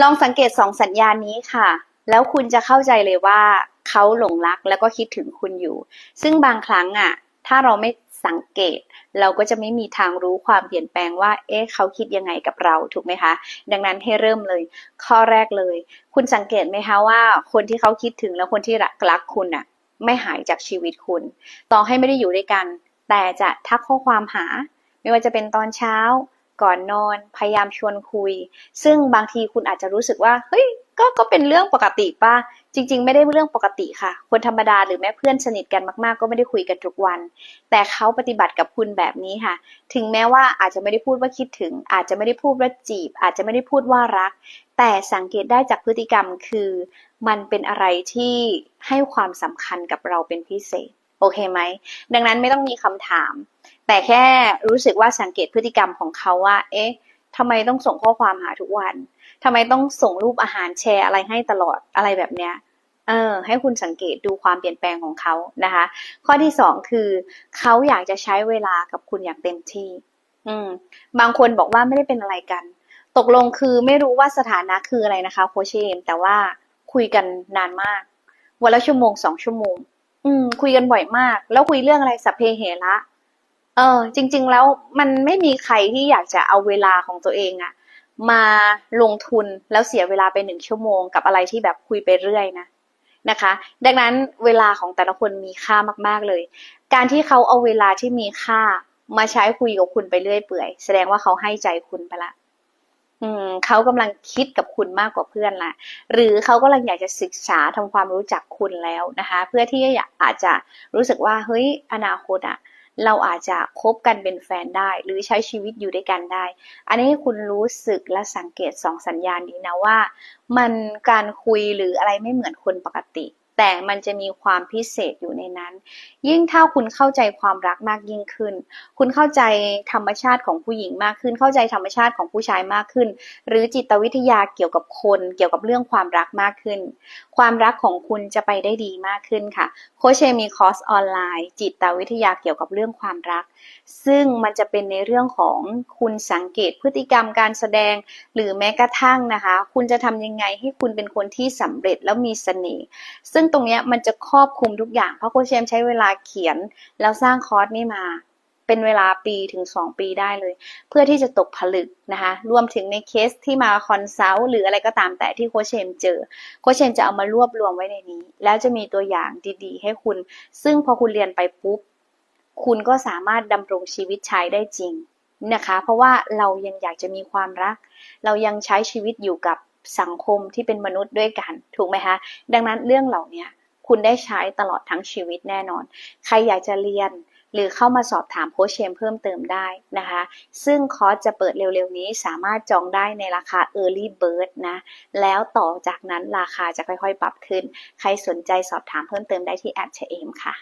ลองสังเกตสองสัญญาณนี้ค่ะ แล้วคุณจะเข้าใจเลยว่าเขาหลงรักแล้วก็คิดถึงคุณอยู่ ซึ่งบางครั้งอะ ถ้าเราไม่สังเกต เราก็จะไม่มีทางรู้ความเปลี่ยนแปลงว่า เอ๊ะเขาคิดยังไงกับเราถูกไหมคะ ดังนั้นให้เริ่มเลย ข้อแรกเลย คุณสังเกตไหมคะว่า คนที่เขาคิดถึงแล้วคนที่รักรักคุณอะ ไม่หายจากชีวิตคุณ ต่อให้ไม่ได้อยู่ด้วยกัน แต่จะทักข้อความหา ไม่ว่าจะเป็นตอนเช้า ก่อนนอน พยายามชวนคุย ซึ่งบางทีคุณอาจจะรู้สึกว่า เฮ้ย ก็ ก็เป็นเรื่องปกติป่ะ จริง ๆ ไม่ได้เรื่องปกติค่ะ คนธรรมดาหรือแม้เพื่อนสนิทกันมาก ๆ ก็ไม่ได้คุยกันทุกวัน แต่เขาปฏิบัติกับคุณแบบนี้ค่ะ ถึงแม้ว่าอาจจะไม่ได้พูดว่าคิดถึง อาจจะไม่ได้พูดว่าจีบ อาจจะไม่ได้พูดว่ารัก แต่สังเกตได้จากพฤติกรรมคือ มันเป็นอะไรที่ให้ความสำคัญกับเราเป็นพิเศษ โอเคไหม ดังนั้นไม่ต้องมีคำถาม แต่แค่รู้สึกว่าสังเกตพฤติกรรมของเขาว่า เอ๊ะทำไมต้องส่งข้อความหาทุกวันทำไมต้องส่งรูปอาหารแชร์อะไรให้ตลอดอะไรแบบเนี้ยเออให้คุณสังเกตดูความเปลี่ยนแปลงของเขานะคะ ข้อที่สองคือเขาอยากจะใช้เวลากับคุณอย่างเต็มที่ อืม บางคนบอกว่าไม่ได้เป็นอะไรกัน ตกลงคือไม่รู้ว่าสถานะคืออะไรนะคะโคชเอมแต่ว่าคุยกันนานมาก วันละชั่วโมงสองชั่วโมง อืม คุยกันบ่อยมาก แล้วคุยเรื่องอะไรสัพเพเหระ เออ จริง ๆ แล้วมันไม่มีใครที่อยากจะเอาเวลาของตัวเองอะมาลงทุนแล้วเสียเวลาไปหนึ่งชั่วโมงกับอะไรที่แบบคุยไปเรื่อยนะนะคะ ดังนั้นเวลาของแต่ละคนมีค่ามากๆเลย การที่เขาเอาเวลาที่มีค่ามาใช้คุยกับคุณไปเรื่อยเปื่อย แสดงว่าเขาให้ใจคุณไปละอืมเขากำลังคิดกับคุณมากกว่าเพื่อนละหรือเขากำลังอยากจะศึกษาทำความรู้จักคุณแล้วนะคะ เพื่อที่อยากอาจจะรู้สึกว่าเฮ้ยอนาคตอะ เราอาจจะคบกันเป็นแฟนได้ หรือใช้ชีวิตอยู่ด้วยกันได้ อันนี้ให้คุณรู้สึกและสังเกตสองสัญญาณนี้นะว่า มันการคุยหรืออะไรไม่เหมือนคนปกติ แต่มันจะมีความพิเศษอยู่ในนั้น ยิ่งถ้าคุณเข้าใจความรักมากยิ่งขึ้น คุณเข้าใจธรรมชาติของผู้หญิงมากขึ้น เข้าใจธรรมชาติของผู้ชายมากขึ้น หรือจิตวิทยาเกี่ยวกับคน เกี่ยวกับเรื่องความรักมากขึ้น ความรักของคุณจะไปได้ดีมากขึ้นค่ะ โคชเชมีคอร์สออนไลน์ จิตวิทยาเกี่ยวกับเรื่องความรัก ซึ่งมันจะเป็นในเรื่องของคุณสังเกตพฤติกรรมการแสดง หรือแม้กระทั่งนะคะ คุณจะทำยังไงให้คุณเป็นคนที่สำเร็จแล้วมีเสน่ห์ซึ่งตรงนี้มันจะครอบคลุมทุกอย่าง เพราะโคชเชมใช้เวลาเขียนแล้วสร้างคอร์สนี้มาเป็นเวลาปีถึง 2 ปีได้เลย เพื่อที่จะตกผลึกนะคะรวมถึงในเคสที่มาคอนซัลท์หรืออะไรก็ตามแต่ที่โคชเชมเจอ โคชเชมจะเอามารวบรวมไว้ในนี้ แล้วจะมีตัวอย่างดีๆ ให้คุณ ซึ่งพอคุณเรียนไปปุ๊บ คุณก็สามารถดำรงชีวิตใช้ได้จริงนะคะ เพราะว่าเรายังอยากจะมีความรัก เรายังใช้ชีวิตอยู่กับ สังคมที่เป็นมนุษย์ด้วยกันถูกไหมคะ ดังนั้นเรื่องเหล่านี้คุณได้ใช้ตลอดทั้งชีวิตแน่นอน ใครอยากจะเรียนหรือเข้ามาสอบถามโค้ชเชมเพิ่มเติมได้นะคะ ซึ่งคอร์สจะเปิดเร็วๆนี้สามารถจองได้ในราคา Early Bird นะ แล้วต่อจากนั้นราคาจะค่อยๆ ปรับขึ้น ใครสนใจสอบถามเพิ่มเติมได้ที่แอดเชมค่ะ